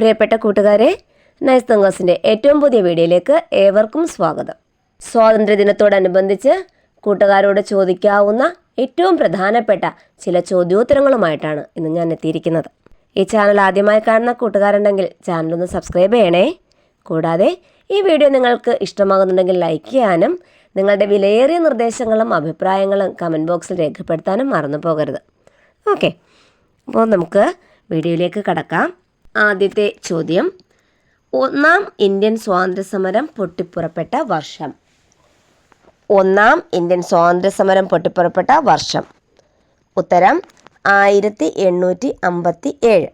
പ്രിയപ്പെട്ട കൂട്ടുകാരെ നൈസ് തങ്കോസിന്റെ ഏറ്റവും പുതിയ വീഡിയോയിലേക്ക് ഏവർക്കും സ്വാഗതം. സ്വാതന്ത്ര്യദിനത്തോടനുബന്ധിച്ച് കൂട്ടുകാരോട് ചോദിക്കാവുന്ന ഏറ്റവും പ്രധാനപ്പെട്ട ചില ചോദ്യോത്തരങ്ങളുമായിട്ടാണ് ഇന്ന് ഞാൻ എത്തിയിരിക്കുന്നത്. ഈ ചാനൽ ആദ്യമായി കാണുന്ന കൂട്ടുകാരുണ്ടെങ്കിൽ ചാനലൊന്ന് സബ്സ്ക്രൈബ് ചെയ്യണേ. കൂടാതെ ഈ വീഡിയോ നിങ്ങൾക്ക് ഇഷ്ടമാകുന്നുണ്ടെങ്കിൽ ലൈക്ക് ചെയ്യാനും നിങ്ങളുടെ വിലയേറിയ നിർദ്ദേശങ്ങളും അഭിപ്രായങ്ങളും കമന്റ് ബോക്സിൽ രേഖപ്പെടുത്താനും മറന്നു പോകരുത്. ഓക്കെ അപ്പോൾ നമുക്ക് വീഡിയോയിലേക്ക് കടക്കാം. ആദ്യത്തെ ചോദ്യം. ഒന്നാം ഇന്ത്യൻ സ്വാതന്ത്ര്യ സമരം പൊട്ടിപ്പുറപ്പെട്ട വർഷം. ഒന്നാം ഇന്ത്യൻ സ്വാതന്ത്ര്യ സമരം പൊട്ടിപ്പുറപ്പെട്ട വർഷം. ഉത്തരം ആയിരത്തി എണ്ണൂറ്റി അമ്പത്തി ഏഴ്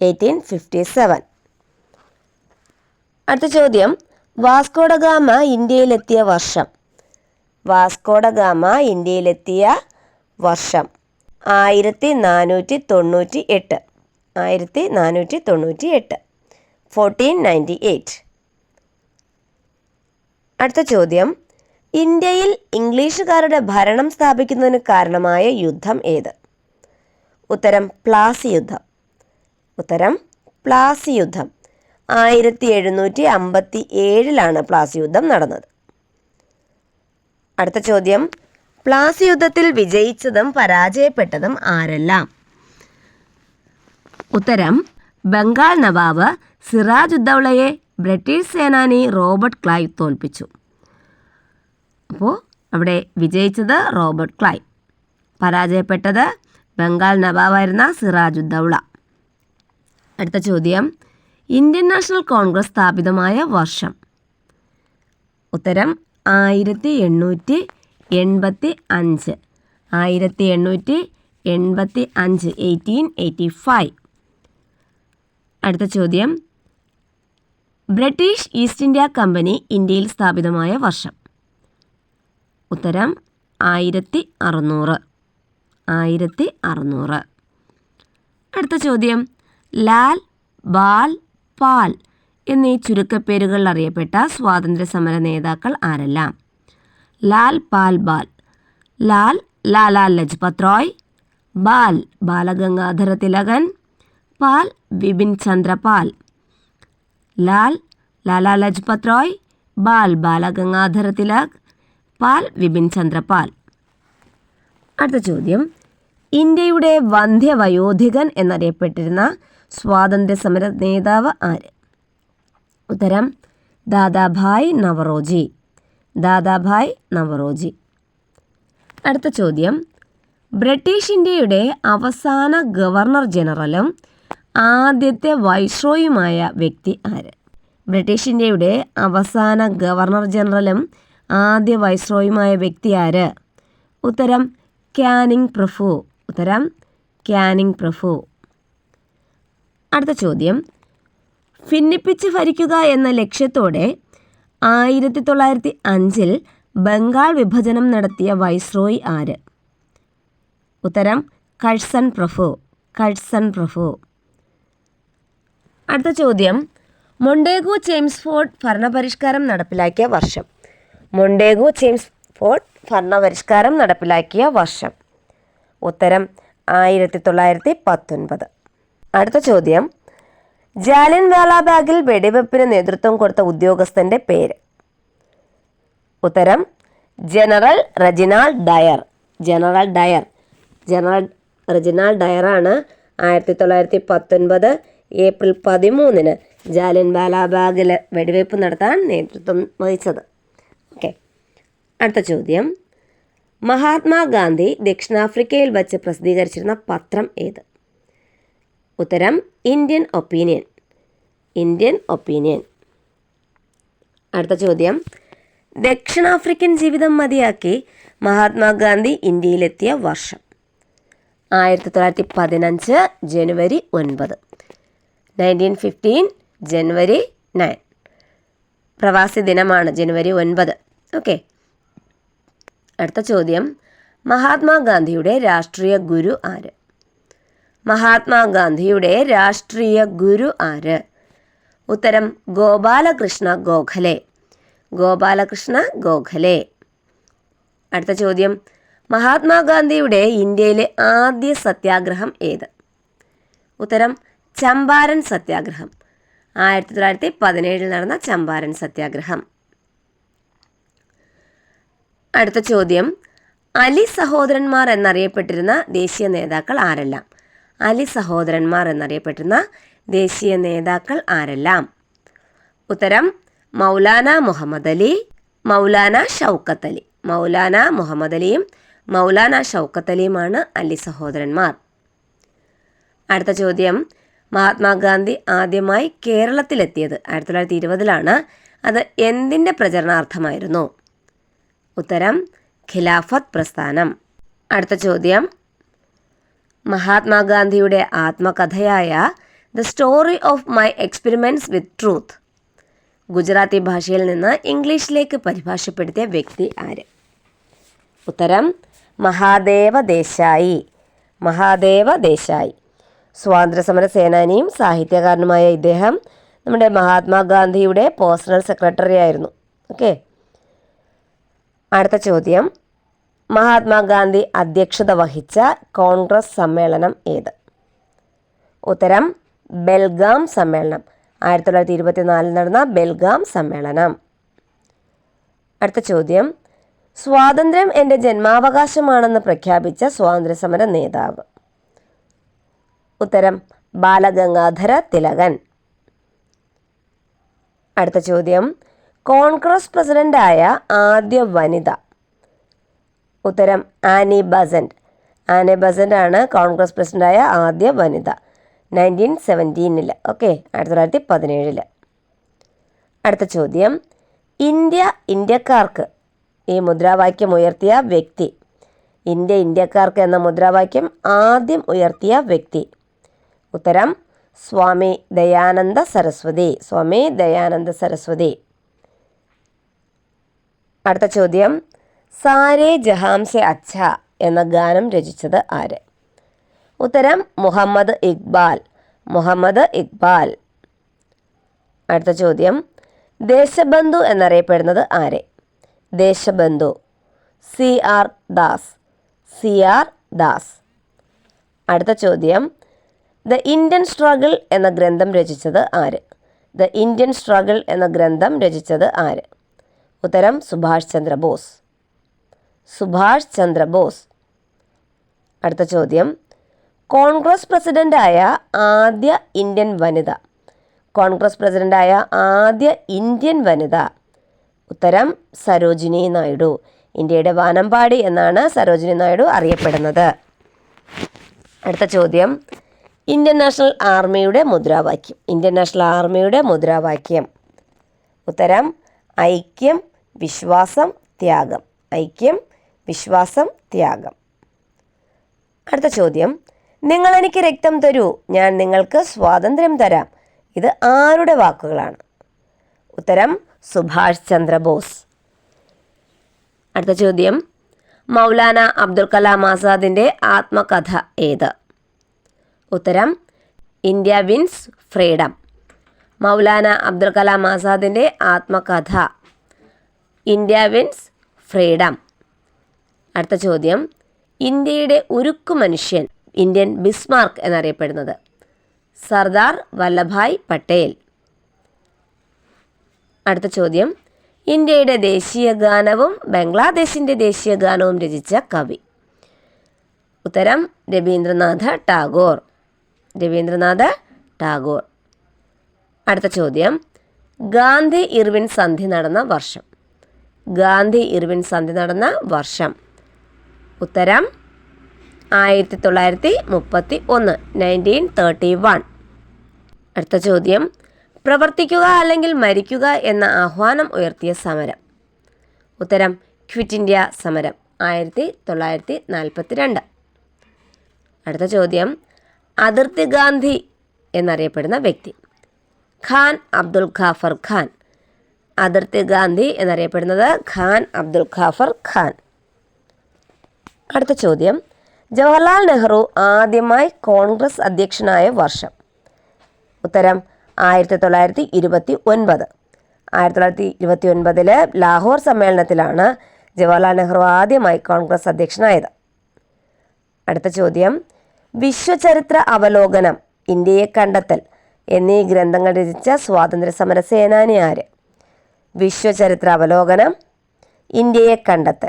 എയ്റ്റീൻ ഫിഫ്റ്റി സെവൻ. അടുത്ത ചോദ്യം. വാസ്കോഡഗാമ ഇന്ത്യയിലെത്തിയ വർഷം. വാസ്കോഡഗാമ ഇന്ത്യയിലെത്തിയ വർഷം. ആയിരത്തി നാനൂറ്റി തൊണ്ണൂറ്റി എട്ട് ആയിരത്തി നാനൂറ്റി തൊണ്ണൂറ്റി എട്ട് ഫോർട്ടീൻ നയന്റി എയ്റ്റ് അടുത്ത ചോദ്യം. ഇന്ത്യയിൽ ഇംഗ്ലീഷുകാരുടെ ഭരണം സ്ഥാപിക്കുന്നതിന് കാരണമായ യുദ്ധം ഏത്? ഉത്തരം പ്ലാസി യുദ്ധം. ഉത്തരം പ്ലാസി യുദ്ധം. ആയിരത്തി എഴുന്നൂറ്റി അമ്പത്തി ഏഴിലാണ് പ്ലാസി യുദ്ധം നടന്നത്. അടുത്ത ചോദ്യം. പ്ലാസി യുദ്ധത്തിൽ വിജയിച്ചതും പരാജയപ്പെട്ടതും ആരെല്ലാം? ഉത്തരം ബംഗാൾ നവാബ് സിറാജ് സിറാജുദ്ദൗളയെ ബ്രിട്ടീഷ് സേനാനി റോബർട്ട് ക്ലൈവ് തോൽപ്പിച്ചു. അപ്പോൾ അവിടെ വിജയിച്ചത് റോബർട്ട് ക്ലൈവ്. പരാജയപ്പെട്ടത് ബംഗാൾ നവാബായിരുന്ന സിറാജുദ്ദൗള അടുത്ത ചോദ്യം ഇന്ത്യൻ നാഷണൽ കോൺഗ്രസ് സ്ഥാപിതമായ വർഷം. ഉത്തരം ആയിരത്തി എണ്ണൂറ്റി എൺപത്തി അഞ്ച് ആയിരത്തി എണ്ണൂറ്റി എൺപത്തി അഞ്ച് എയ്റ്റീൻ എയ്റ്റി ഫൈവ്. അടുത്ത ചോദ്യം. ബ്രിട്ടീഷ് ഈസ്റ്റ് ഇന്ത്യ കമ്പനി ഇന്ത്യയിൽ സ്ഥാപിതമായ വർഷം. ഉത്തരം ആയിരത്തി അറുന്നൂറ് ആയിരത്തി അറുന്നൂറ് അടുത്ത ചോദ്യം. ലാൽ ബാൽ പാൽ എന്നീ ചുരുക്കപ്പേരുകളിൽ അറിയപ്പെട്ട സ്വാതന്ത്ര്യ സമര നേതാക്കൾ ആരെല്ലാം? ലാൽ പാൽ ബാൽ. ലാൽ ലാലാ ലജ്പത് റോയ്. ബാൽ ബാലഗംഗാധര തിലകൻ. പാൽ വിപിൻ ചന്ദ്ര പാൽ ലാൽ ലാലാ ലജ്പത് റോയ് ബാൽ ബാലഗംഗാധര തിലക് പാൽ വിപിൻ ചന്ദ്ര പാൽ അടുത്ത ചോദ്യം. ഇന്ത്യയുടെ വന്ധ്യവയോധികൻ എന്നറിയപ്പെട്ടിരുന്ന സ്വാതന്ത്ര്യസമര നേതാവ് ആര്? ഉത്തരം ദാദാഭായ് നവറോജി. ദാദാഭായ് നവറോജി. അടുത്ത ചോദ്യം. ബ്രിട്ടീഷ് ഇന്ത്യയുടെ അവസാന ഗവർണർ ജനറലും ആദ്യത്തെ വൈസ്രോയുമായ വ്യക്തി ആര്? ബ്രിട്ടീഷ് ഇന്ത്യയുടെ അവസാന ഗവർണർ ജനറലും ആദ്യ വൈസ്രോയുമായ വ്യക്തി ആര്? ഉത്തരം ക്യാനിങ് പ്രഫു ഉത്തരം ക്യാനിങ് പ്രഫു അടുത്ത ചോദ്യം. ഭിന്നിപ്പിച്ച് ഭരിക്കുക എന്ന ലക്ഷ്യത്തോടെ ആയിരത്തി തൊള്ളായിരത്തി അഞ്ചിൽ ബംഗാൾ വിഭജനം നടത്തിയ വൈസ്രോയ് ആര്? ഉത്തരം കഴ്സൺ പ്രഫു കഴ്സൺ പ്രഭു. അടുത്ത ചോദ്യം. മൊണ്ടേഗു ജെയിംസ് ഫോർഡ് ഭരണപരിഷ്കാരം നടപ്പിലാക്കിയ വർഷം. മൊണ്ടേഗു ജെയിംസ് ഫോർഡ് ഭരണപരിഷ്കാരം നടപ്പിലാക്കിയ വർഷം. ഉത്തരം ആയിരത്തി തൊള്ളായിരത്തി പത്തൊൻപത് അടുത്ത ചോദ്യം. ജാലിയൻ വാലാബാഗിൽ വെടിവെപ്പിന് നേതൃത്വം കൊടുത്ത ഉദ്യോഗസ്ഥന്റെ പേര്. ഉത്തരം general Reginald Dyer. General Dyer. General Reginald ഡയറാണ് ആയിരത്തി തൊള്ളായിരത്തി പത്തൊൻപത് ഏപ്രിൽ പതിമൂന്നിന് ജാലൻ വാലാബാഗിൽ വെടിവെപ്പ് നടത്താൻ നേതൃത്വം വഹിച്ചത്. ഓക്കെ. അടുത്ത ചോദ്യം. മഹാത്മാഗാന്ധി ദക്ഷിണാഫ്രിക്കയിൽ വച്ച് പ്രസിദ്ധീകരിച്ചിരുന്ന പത്രം ഏത്? ഉത്തരം ഇന്ത്യൻ ഒപ്പീനിയൻ. Indian opinion. അടുത്ത ചോദ്യം. ദക്ഷിണാഫ്രിക്കൻ ജീവിതം മതിയാക്കി മഹാത്മാഗാന്ധി ഇന്ത്യയിലെത്തിയ വർഷം. ആയിരത്തി തൊള്ളായിരത്തി പതിനഞ്ച് ജനുവരി ഒൻപത്. Nineteen fifteen January nine. Pravasi ദിനമാണ് ജനുവരി ഒൻപത്. ഓക്കെ. അടുത്ത ചോദ്യം. മഹാത്മാഗാന്ധിയുടെ രാഷ്ട്രീയ ഗുരു ആര്? മഹാത്മാഗാന്ധിയുടെ രാഷ്ട്രീയ ഗുരു ആര്? ഉത്തരം ഗോപാലകൃഷ്ണ ഗോഖലെ. ഗോപാലകൃഷ്ണ ഗോഖലെ. അടുത്ത ചോദ്യം. മഹാത്മാഗാന്ധിയുടെ ഇന്ത്യയിലെ ആദ്യ സത്യാഗ്രഹം ഏത്? ഉത്തരം ചമ്പാരൻ സത്യാഗ്രഹം. ആയിരത്തി തൊള്ളായിരത്തി പതിനേഴിൽ നടന്ന ചമ്പാരൻ സത്യാഗ്രഹം. അടുത്ത ചോദ്യം. അലി സഹോദരന്മാർ എന്നറിയപ്പെട്ടിരുന്ന ദേശീയ നേതാക്കൾ ആരെല്ലാം? അലി സഹോദരന്മാർ എന്നറിയപ്പെട്ടിരുന്ന ദേശീയ നേതാക്കൾ ആരെല്ലാം? ഉത്തരം. മൗലാന മുഹമ്മദ് അലി മൗലാന ഷൗക്കത്ത് അലി. മൗലാന മുഹമ്മദ് അലിയും മൗലാന ഷൗക്കത്ത് അലിയുമാണ് അലി സഹോദരന്മാർ. അടുത്ത ചോദ്യം. മഹാത്മാഗാന്ധി ആദ്യമായി കേരളത്തിലെത്തിയത്. ആയിരത്തി തൊള്ളായിരത്തി ഇരുപതിലാണ് അത് എന്തിന്റെ പ്രചരണാർത്ഥമായിരുന്നു? ഉത്തരം ഖിലാഫത്ത് പ്രസ്ഥാനം. അടുത്ത ചോദ്യം. മഹാത്മാഗാന്ധിയുടെ ആത്മകഥയായ the story of my experiments with truth Gujarati ഭാഷയിൽ നിന്ന് ഇംഗ്ലീഷിലേക്ക് പരിഭാഷപ്പെടുത്തിയ വ്യക്തി ആര്? ഉത്തരം മഹാദേവ ദേശായി. മഹാദേവ ദേശായി. സ്വാതന്ത്ര്യസമര സേനാനിയും സാഹിത്യകാരനുമായ ഇദ്ദേഹം നമ്മുടെ മഹാത്മാഗാന്ധിയുടെ പേഴ്സണൽ സെക്രട്ടറി ആയിരുന്നു ഓക്കെ. അടുത്ത ചോദ്യം. മഹാത്മാഗാന്ധി അധ്യക്ഷത വഹിച്ച കോൺഗ്രസ് സമ്മേളനം ഏത്? ഉത്തരം ബെൽഗാം സമ്മേളനം. ആയിരത്തി തൊള്ളായിരത്തി ഇരുപത്തിനാലിൽ നടന്ന ബെൽഗാം സമ്മേളനം. അടുത്ത ചോദ്യം. സ്വാതന്ത്ര്യം എന്റെ ജന്മാവകാശമാണെന്ന് പ്രഖ്യാപിച്ച സ്വാതന്ത്ര്യസമര നേതാവ്. ഉത്തരം ബാലഗംഗാധര തിലകൻ. അടുത്ത ചോദ്യം. കോൺഗ്രസ് പ്രസിഡന്റായ ആദ്യ വനിത. ഉത്തരം ആനി ബസന്റ്. ആനി ബസന്റ് ആണ് കോൺഗ്രസ് പ്രസിഡന്റായ ആദ്യ വനിത. നയന്റീൻ സെവന്റീനിൽ ഓക്കെ ആയിരത്തി തൊള്ളായിരത്തി പതിനേഴിൽ അടുത്ത ചോദ്യം. ഇന്ത്യ ഇന്ത്യക്കാർക്ക് ഈ മുദ്രാവാക്യം ഉയർത്തിയ വ്യക്തി. ഇന്ത്യ ഇന്ത്യക്കാർക്ക് എന്ന മുദ്രാവാക്യം ആദ്യം ഉയർത്തിയ വ്യക്തി. ഉത്തരം സ്വാമി ദയാനന്ദ സരസ്വതി. സ്വാമി ദയാനന്ദ സരസ്വതി. അടുത്ത ചോദ്യം സാരേ ജഹാംസെ അച്ഛ എന്ന ഗാനം രചിച്ചത് ആര്? ഉത്തരം മുഹമ്മദ് ഇക്ബാൽ. മുഹമ്മദ് ഇക്ബാൽ. അടുത്ത ചോദ്യം ദേശബന്ധു എന്നറിയപ്പെടുന്നത് ആരെ? Deshbandhu. C R Das. C R Das. അടുത്ത ചോദ്യം ദ ഇന്ത്യൻ സ്ട്രഗിൾ എന്ന ഗ്രന്ഥം രചിച്ചത് ആര്? ദ ഇന്ത്യൻ സ്ട്രഗിൾ എന്ന ഗ്രന്ഥം രചിച്ചത് ആര്? ഉത്തരം സുഭാഷ് ചന്ദ്ര ബോസ്. സുഭാഷ് ചന്ദ്ര ബോസ്. അടുത്ത ചോദ്യം. കോൺഗ്രസ് പ്രസിഡന്റായ ആദ്യ ഇന്ത്യൻ വനിത. കോൺഗ്രസ് പ്രസിഡന്റായ ആദ്യ ഇന്ത്യൻ വനിത. ഉത്തരം സരോജിനി നായിഡു. ഇന്ത്യയുടെ വാനമ്പാടി എന്നാണ് സരോജിനി നായിഡു അറിയപ്പെടുന്നത്. അടുത്ത ചോദ്യം. ഇന്ത്യൻ നാഷണൽ ആർമിയുടെ മുദ്രാവാക്യം. ഇന്ത്യൻ നാഷണൽ ആർമിയുടെ മുദ്രാവാക്യം. ഉത്തരം ഐക്യം വിശ്വാസം ത്യാഗം. ഐക്യം വിശ്വാസം ത്യാഗം. അടുത്ത ചോദ്യം. നിങ്ങൾ എനിക്ക് രക്തം തരൂ. ഞാൻ നിങ്ങൾക്ക് സ്വാതന്ത്ര്യം തരാം. ഇത് ആരുടെ വാക്കുകളാണ്? ഉത്തരം സുഭാഷ് ചന്ദ്രബോസ്. അടുത്ത ചോദ്യം. മൗലാന അബ്ദുൽ കലാം ആസാദിന്റെ ആത്മകഥ ഏത്? ഉത്തരം India wins freedom. Maulana Abdul Kalam ആസാദിന്റെ ആത്മകഥ. India wins freedom. അടുത്ത ചോദ്യം ഇന്ത്യയുടെ ഉരുക്കു മനുഷ്യൻ ഇന്ത്യൻ ബിസ്മാർക്ക് എന്നറിയപ്പെടുന്നത്. സർദാർ വല്ലഭായ് പട്ടേൽ. അടുത്ത ചോദ്യം ഇന്ത്യയുടെ ദേശീയ ഗാനവും ബംഗ്ലാദേശിന്റെ ദേശീയ ഗാനവും രചിച്ച കവി. ഉത്തരം രവീന്ദ്രനാഥ ടാഗോർ. രവീന്ദ്രനാഥ ടാഗോർ. അടുത്ത ചോദ്യം. ഗാന്ധി ഇർവിൻ സന്ധി നടന്ന വർഷം. ഗാന്ധി ഇർവിൻ സന്ധി നടന്ന വർഷം. ഉത്തരം ആയിരത്തി തൊള്ളായിരത്തി മുപ്പത്തി ഒന്ന് നയന്റീൻ തേർട്ടി വൺ അടുത്ത ചോദ്യം. പ്രവർത്തിക്കുക അല്ലെങ്കിൽ മരിക്കുക എന്ന ആഹ്വാനം ഉയർത്തിയ സമരം. ഉത്തരം ക്വിറ്റ് ഇന്ത്യ സമരം ആയിരത്തി തൊള്ളായിരത്തി നാൽപ്പത്തി രണ്ട് അടുത്ത ചോദ്യം. അതിർത്തി ഗാന്ധി എന്നറിയപ്പെടുന്ന വ്യക്തി. ഖാൻ അബ്ദുൽ ഖാഫർ ഖാൻ. അതിർത്തി ഗാന്ധി എന്നറിയപ്പെടുന്നത് ഖാൻ അബ്ദുൽ ഖാഫർ ഖാൻ. അടുത്ത ചോദ്യം. ജവഹർലാൽ നെഹ്റു ആദ്യമായി കോൺഗ്രസ് അധ്യക്ഷനായ വർഷം. ഉത്തരം ആയിരത്തി തൊള്ളായിരത്തി ഇരുപത്തി ഒൻപത് ആയിരത്തി തൊള്ളായിരത്തി ഇരുപത്തി ഒൻപതിലെ ലാഹോർ സമ്മേളനത്തിലാണ് ജവഹർലാൽ നെഹ്റു ആദ്യമായി കോൺഗ്രസ് അധ്യക്ഷനായത്. അടുത്ത ചോദ്യം. വിശ്വചരിത്ര അവലോകനം ഇന്ത്യയെ കണ്ടെത്തൽ എന്നീ ഗ്രന്ഥങ്ങൾ രചിച്ച സ്വാതന്ത്ര്യ സമര സേനാനി ആര്? വിശ്വചരിത്ര അവലോകനം ഇന്ത്യയെ കണ്ടെത്തൽ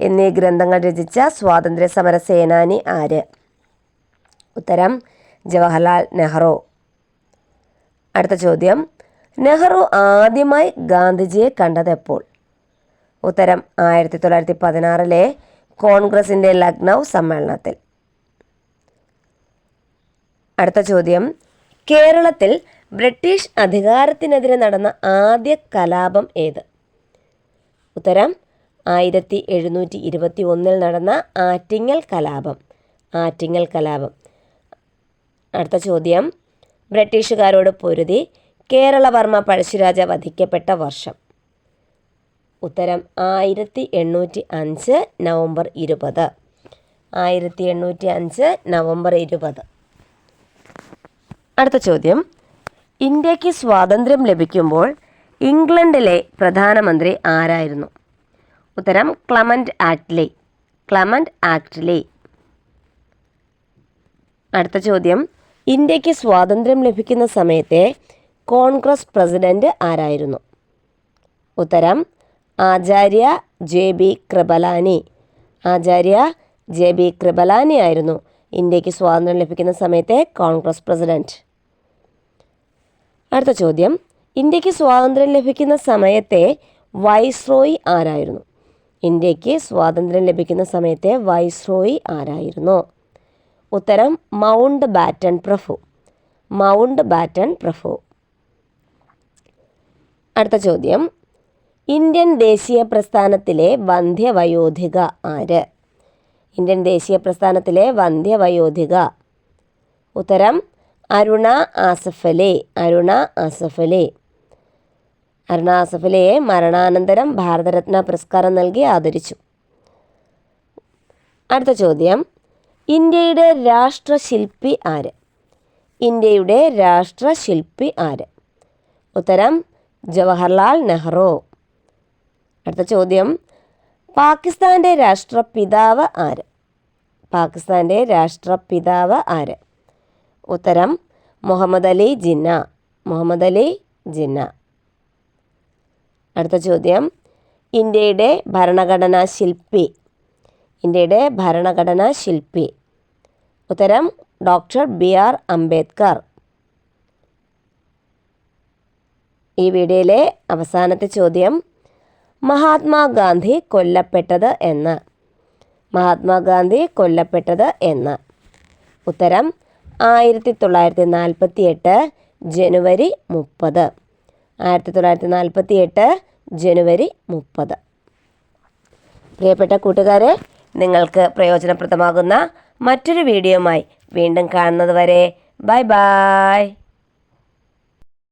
എന്നീ ഗ്രന്ഥങ്ങൾ രചിച്ച സ്വാതന്ത്ര്യ സമര സേനാനി ആര്? ഉത്തരം ജവഹർലാൽ നെഹ്റു. അടുത്ത ചോദ്യം നെഹ്റു ആദ്യമായി ഗാന്ധിജിയെ കണ്ടത് എപ്പോൾ? ഉത്തരം ആയിരത്തി തൊള്ളായിരത്തി പതിനാറിലെ കോൺഗ്രസിന്റെ ലക്നൗ സമ്മേളനത്തിൽ. അടുത്ത ചോദ്യം. കേരളത്തിൽ ബ്രിട്ടീഷ് അധികാരത്തിനെതിരെ നടന്ന ആദ്യ കലാപം ഏത്? ഉത്തരം ആയിരത്തി എഴുന്നൂറ്റി ഇരുപത്തി ഒന്നിൽ നടന്ന ആറ്റിങ്ങൽ കലാപം. ആറ്റിങ്ങൽ കലാപം. അടുത്ത ചോദ്യം. ബ്രിട്ടീഷുകാരോട് പൊരുതി കേരളവർമ്മ പഴശ്ശിരാജ വധിക്കപ്പെട്ട വർഷം. ഉത്തരം ആയിരത്തി എണ്ണൂറ്റി അഞ്ച് നവംബർ ഇരുപത്. ആയിരത്തി എണ്ണൂറ്റി അഞ്ച് നവംബർ ഇരുപത്. അടുത്ത ചോദ്യം. ഇന്ത്യയ്ക്ക് സ്വാതന്ത്ര്യം ലഭിക്കുമ്പോൾ ഇംഗ്ലണ്ടിലെ പ്രധാനമന്ത്രി ആരായിരുന്നു? ഉത്തരം ക്ലമന്റ് ആക്ട്ലി. ക്ലമന്റ് ആക്ട്ലി. അടുത്ത ചോദ്യം. ഇന്ത്യയ്ക്ക് സ്വാതന്ത്ര്യം ലഭിക്കുന്ന സമയത്തെ കോൺഗ്രസ് പ്രസിഡന്റ് ആരായിരുന്നു? ഉത്തരം Acharya J B Kripalani. Acharya J B Kripalani ആയിരുന്നു ഇന്ത്യയ്ക്ക് സ്വാതന്ത്ര്യം ലഭിക്കുന്ന സമയത്തെ കോൺഗ്രസ് പ്രസിഡന്റ്. അടുത്ത ചോദ്യം. ഇന്ത്യയ്ക്ക് സ്വാതന്ത്ര്യം ലഭിക്കുന്ന സമയത്തെ വൈസ്രോയി ആരായിരുന്നു? ഇന്ത്യയ്ക്ക് സ്വാതന്ത്ര്യം ലഭിക്കുന്ന സമയത്തെ വൈസ്രോയി ആരായിരുന്നു? ഉത്തരം മൗണ്ട് ബാറ്റൺ പ്രഭു. മൗണ്ട് ബാറ്റൺ പ്രഭു. അടുത്ത ചോദ്യം. ഇന്ത്യൻ ദേശീയ പ്രസ്ഥാനത്തിലെ വന്ധ്യവയോധിക ആര്? ഇന്ത്യൻ ദേശീയ പ്രസ്ഥാനത്തിലെ വന്ധ്യവയോധിക. ഉത്തരം അരുണ ആസഫലെ അരുണ ആസഫലെ. അരുണ ആസഫലയെ മരണാനന്തരം ഭാരതരത്ന പുരസ്കാരം നൽകി ആദരിച്ചു. അടുത്ത ചോദ്യം. ഇന്ത്യയുടെ രാഷ്ട്രശില്പി ആര്? ഇന്ത്യയുടെ രാഷ്ട്രശില്പി ആര്? ഉത്തരം ജവഹർലാൽ നെഹ്റു. അടുത്ത ചോദ്യം. പാകിസ്ഥാന്റെ രാഷ്ട്രപിതാവ് ആര്? പാകിസ്ഥാന്റെ രാഷ്ട്രപിതാവ് ആര്? ഉത്തരം മുഹമ്മദ് അലി ജിന്ന. മുഹമ്മദ് അലി ജിന്ന. അടുത്ത ചോദ്യം. ഇന്ത്യയുടെ ഭരണഘടനാ ശില്പി. ഇന്ത്യയുടെ ഭരണഘടനാ ശില്പി. ഉത്തരം ഡോക്ടർ ബി ആർ അംബേദ്കർ. ഈ വീഡിയോയിലെ അവസാനത്തെ ചോദ്യം. മഹാത്മാഗാന്ധി കൊല്ലപ്പെട്ടത് എന്ന്. മഹാത്മാഗാന്ധി കൊല്ലപ്പെട്ടത് എന്ന്. ഉത്തരം ആയിരത്തി തൊള്ളായിരത്തി നാൽപ്പത്തി എട്ട് ജനുവരി മുപ്പത്. ആയിരത്തി തൊള്ളായിരത്തി നാൽപ്പത്തി എട്ട് ജനുവരി മുപ്പത്. പ്രിയപ്പെട്ട കൂട്ടുകാരെ നിങ്ങൾക്ക് പ്രയോജനപ്രദമാകുന്ന മറ്റൊരു വീഡിയോയുമായി വീണ്ടും കാണുന്നത് വരെ ബൈ. ബായ്